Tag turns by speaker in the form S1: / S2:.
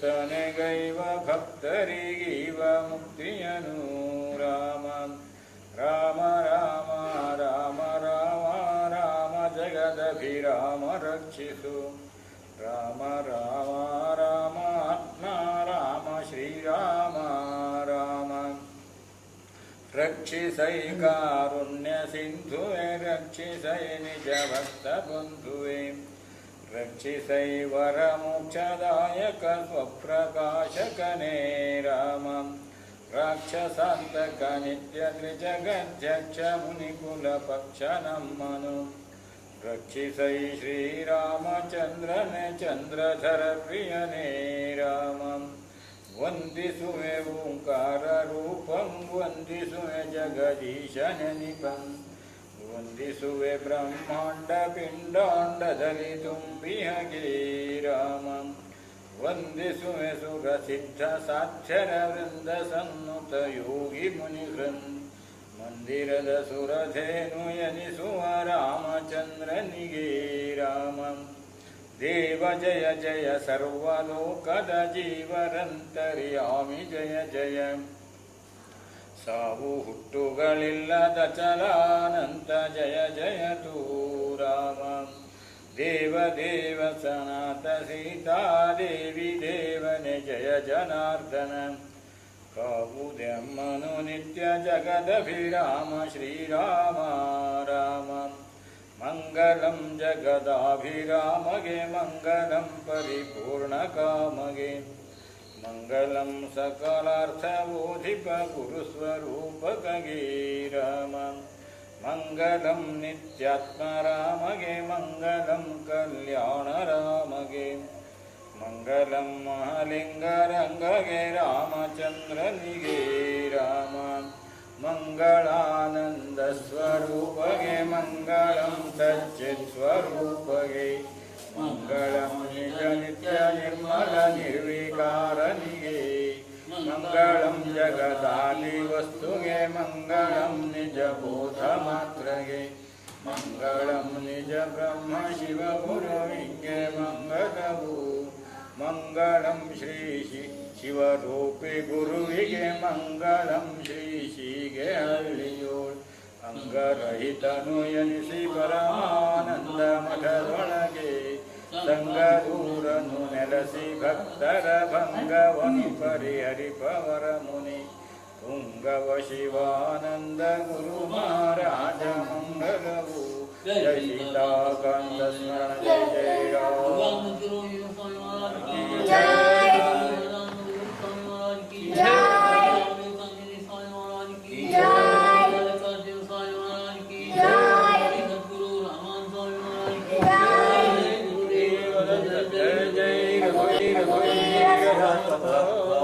S1: ಕೀರ್ತನೆಗೈವ ಭಕ್ತರಿಗೀವ ಮುಕ್ತಿಯನು ರಾಮ ರಾಮ ರಾಮ ರಾಮ ರಾಮ ರಾಮ ಜಗದಭಿರಾಮ ರಕ್ಷಿಸು ರಾಮ ರಾಮ ರಾಮ ಆತ್ಮ ರಾಮ ಶ್ರೀರಾಮ ರಾಮ ರಕ್ಷಿಸೈ ಕಾರುಣ್ಯ ಸಿಂಧುವೆ रक्षिसैवरमोक्षदायक स्वप्रकाशकने रामम् राक्षसान्तकनित्यत्रिजगध्यक्ष मनु। रक्षिसै श्रीरामचन्द्रन चन्द्रधरप्रियने रामम् रामं। वन्दिसु मे ओङ्काररूपं वन्दिसु मे जगदीशननिपम् वन्दि सुवे ब्रह्माण्डपिण्डाण्डधलितुं विहगे रामं वन्दि सुखसिद्धसाक्षरवृन्दसन्नुतयोगिमुनिधृन् मन्दिरद सुरधेनुयनिसुमरामचन्द्र निगे रामं देव जय जय सर्वलोकदजीवरन्तरियामि जय जय। ಸಾವು ಹುಟ್ಟುಗಳಿಲ್ಲದ ಚಲಾನಂತ ಜಯ ಜಯ ತೂ ರಾಮ ದೇವ ದೇವ ಸನಾತ ಸೀತಾದೇವಿ ದೇವನೆ ಜಯ ಜನಾರ್ದನ ಕಾವುದೆಮ್ಮನು ನಿತ್ಯ ಜಗದಭಿರಾಮ ಶ್ರೀರಾಮ ರಾಮ ಮಂಗಲಂ ಜಗದಾಭಿರಾಮಗೆ ಮಂಗಲಂ ಪರಿಪೂರ್ಣ मङ्गलं सकलार्थबोधिपगुरुस्वरूपगे मङ्गलं नित्यात्मरामगे मङ्गलं कल्याणरामगे। मङ्गलं महालिङ्गरङ्गगे रामचन्द्रनिगे राम मङ्गलानन्दस्वरूपगे मङ्गलं सच्चित्स्वरूपगे ರಾಮ ಮಂಗಳಾನಂದ ಮಂಗಳಂ ಸಚ್ಚಿತ್ ಸ್ವರೂಪಗೆ ಮಂಗಳಂ ನಿಜ ನಿತ್ಯ ನಿರ್ಮಲ ನಿರ್ವಿಕಾರನಿಗೆ. ಮಂಗಳಂ ಜಗದಾಲಿ ವಸ್ತುಗೆ, ಮಂಗಳಂ ನಿಜ ಬೋಧ ಮಾತ್ರಗೆ. ಮಂಗಳಂ ನಿಜ ಬ್ರಹ್ಮ ಶಿವ ಗುರುವಿಗೆ ಮಂಗಳವು ಮಂಗಳಂ ಶ್ರೀ ಶಿ ಶಿವರೂಪಿ ಗುರುವಿಗೆ ಮಂಗಳಂ ಶ್ರೀ ಶ್ರೀಗೆ ಹಳ್ಳಿಯೋಳ್. ಅಂಗರಹಿತನು ಎನಿಸಿ ಪರಮಾನಂದ ಮಠದೊಳಗೆ. ಸಂಗದೂರನು ನೆಲೆಸಿ ಭಕ್ತರ ಭಂಗವನು ಪರಿಹರಿಪವರ ಮುನಿ ತುಂಗವ ಶಿವಾನಂದ ಗುರು ಮಹಾರಾಜ ಮಂಗಲವು ಜಯ ಸೀತಾಕಾಂತ ಸ್ಮರಣ ಜಯ ಜಯ ರಾಮ
S2: ಜಯ Oh.